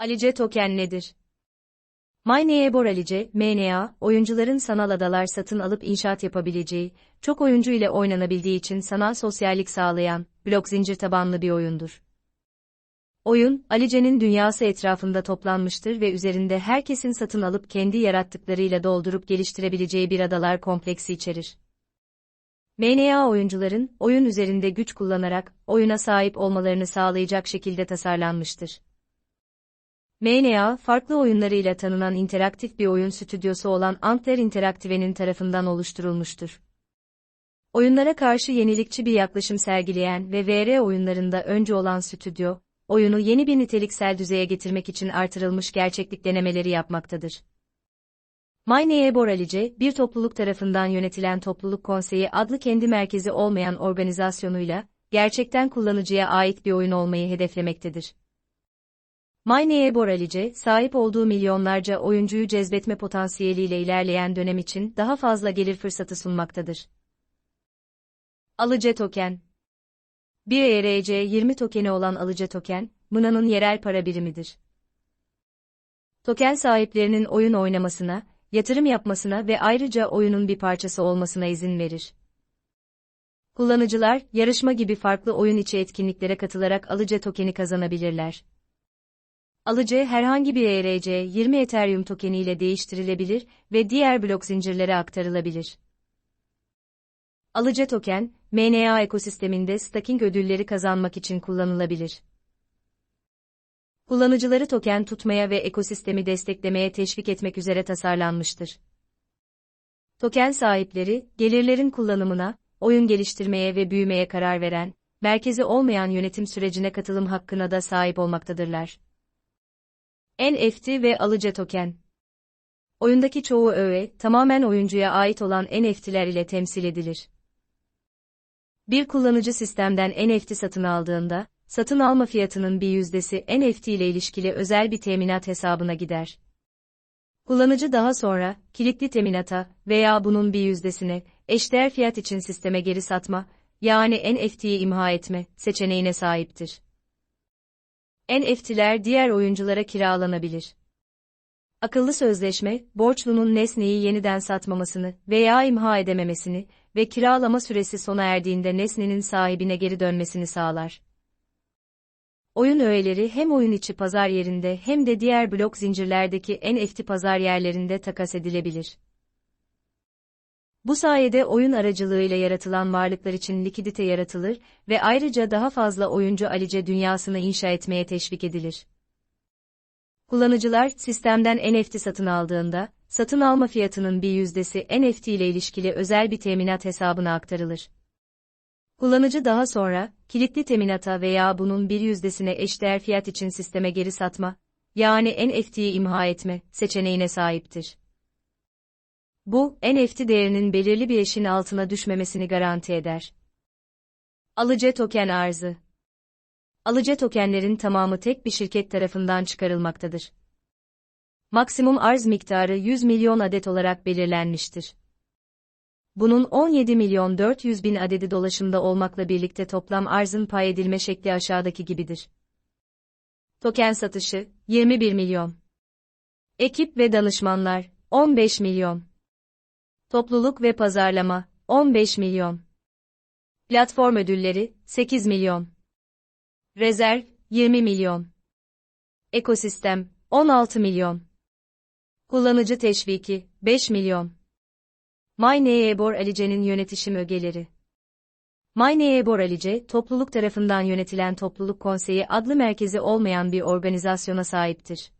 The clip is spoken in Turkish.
Alice Token nedir? MyNeebor Alice, MNA, oyuncuların sanal adalar satın alıp inşaat yapabileceği, çok oyuncu ile oynanabildiği için sanal sosyallik sağlayan, blok zincir tabanlı bir oyundur. Oyun, Alice'nin dünyası etrafında toplanmıştır ve üzerinde herkesin satın alıp kendi yarattıklarıyla doldurup geliştirebileceği bir adalar kompleksi içerir. MNA oyuncuların, oyun üzerinde güç kullanarak, oyuna sahip olmalarını sağlayacak şekilde tasarlanmıştır. MNA, farklı oyunlarıyla tanınan interaktif bir oyun stüdyosu olan Antler Interactive'nin tarafından oluşturulmuştur. Oyunlara karşı yenilikçi bir yaklaşım sergileyen ve VR oyunlarında öncü olan stüdyo, oyunu yeni bir niteliksel düzeye getirmek için artırılmış gerçeklik denemeleri yapmaktadır. Mayneye Boralice, bir topluluk tarafından yönetilen Topluluk Konseyi adlı kendi merkezi olmayan organizasyonuyla, gerçekten kullanıcıya ait bir oyun olmayı hedeflemektedir. Mayneye Boralice, sahip olduğu milyonlarca oyuncuyu cezbetme potansiyeliyle ilerleyen dönem için daha fazla gelir fırsatı sunmaktadır. Alıcı Token Bir ERC20 tokeni olan alıcı token, MNA'nın yerel para birimidir. Token sahiplerinin oyun oynamasına, yatırım yapmasına ve ayrıca oyunun bir parçası olmasına izin verir. Kullanıcılar, yarışma gibi farklı oyun içi etkinliklere katılarak alıcı tokeni kazanabilirler. Alıcı herhangi bir ERC20 Ethereum tokeni ile değiştirilebilir ve diğer blok zincirlere aktarılabilir. Alıcı token, MNA ekosisteminde staking ödülleri kazanmak için kullanılabilir. Kullanıcıları token tutmaya ve ekosistemi desteklemeye teşvik etmek üzere tasarlanmıştır. Token sahipleri, gelirlerin kullanımına, oyun geliştirmeye ve büyümeye karar veren, merkezi olmayan yönetim sürecine katılım hakkına da sahip olmaktadırlar. NFT ve alıcı token. Oyundaki çoğu öğe, tamamen oyuncuya ait olan NFT'ler ile temsil edilir. Bir kullanıcı sistemden NFT satın aldığında, satın alma fiyatının bir yüzdesi NFT ile ilişkili özel bir teminat hesabına gider. Kullanıcı daha sonra, kilitli teminata veya bunun bir yüzdesine, eşdeğer fiyat için sisteme geri satma, yani NFT'yi imha etme seçeneğine sahiptir. NFT'ler diğer oyunculara kiralanabilir. Akıllı sözleşme, borçlunun nesneyi yeniden satmamasını veya imha edememesini ve kiralama süresi sona erdiğinde nesnenin sahibine geri dönmesini sağlar. Oyun öğeleri hem oyun içi pazar yerinde hem de diğer blok zincirlerdeki NFT pazar yerlerinde takas edilebilir. Bu sayede oyun aracılığıyla yaratılan varlıklar için likidite yaratılır ve ayrıca daha fazla oyuncu alice dünyasını inşa etmeye teşvik edilir. Kullanıcılar sistemden NFT satın aldığında, satın alma fiyatının bir yüzdesi NFT ile ilişkili özel bir teminat hesabına aktarılır. Kullanıcı daha sonra, kilitli teminata veya bunun bir yüzdesine eşdeğer fiyat için sisteme geri satma, yani NFT'yi imha etme seçeneğine sahiptir. Bu, NFT değerinin belirli bir eşin altına düşmemesini garanti eder. Alıcı token arzı Alıcı tokenlerin tamamı tek bir şirket tarafından çıkarılmaktadır. Maksimum arz miktarı 100 milyon adet olarak belirlenmiştir. Bunun 17 milyon 400 bin adedi dolaşımda olmakla birlikte toplam arzın pay edilme şekli aşağıdaki gibidir. Token satışı 21 milyon. Ekip ve danışmanlar 15 milyon. Topluluk ve pazarlama 15 milyon. Platform ödülleri 8 milyon. Rezerv 20 milyon. Ekosistem 16 milyon. Kullanıcı teşviki 5 milyon. MyNeebor Alice'nin yönetişim ögeleri. MyNeebor Alice, topluluk tarafından yönetilen Topluluk Konseyi adlı merkezi olmayan bir organizasyona sahiptir.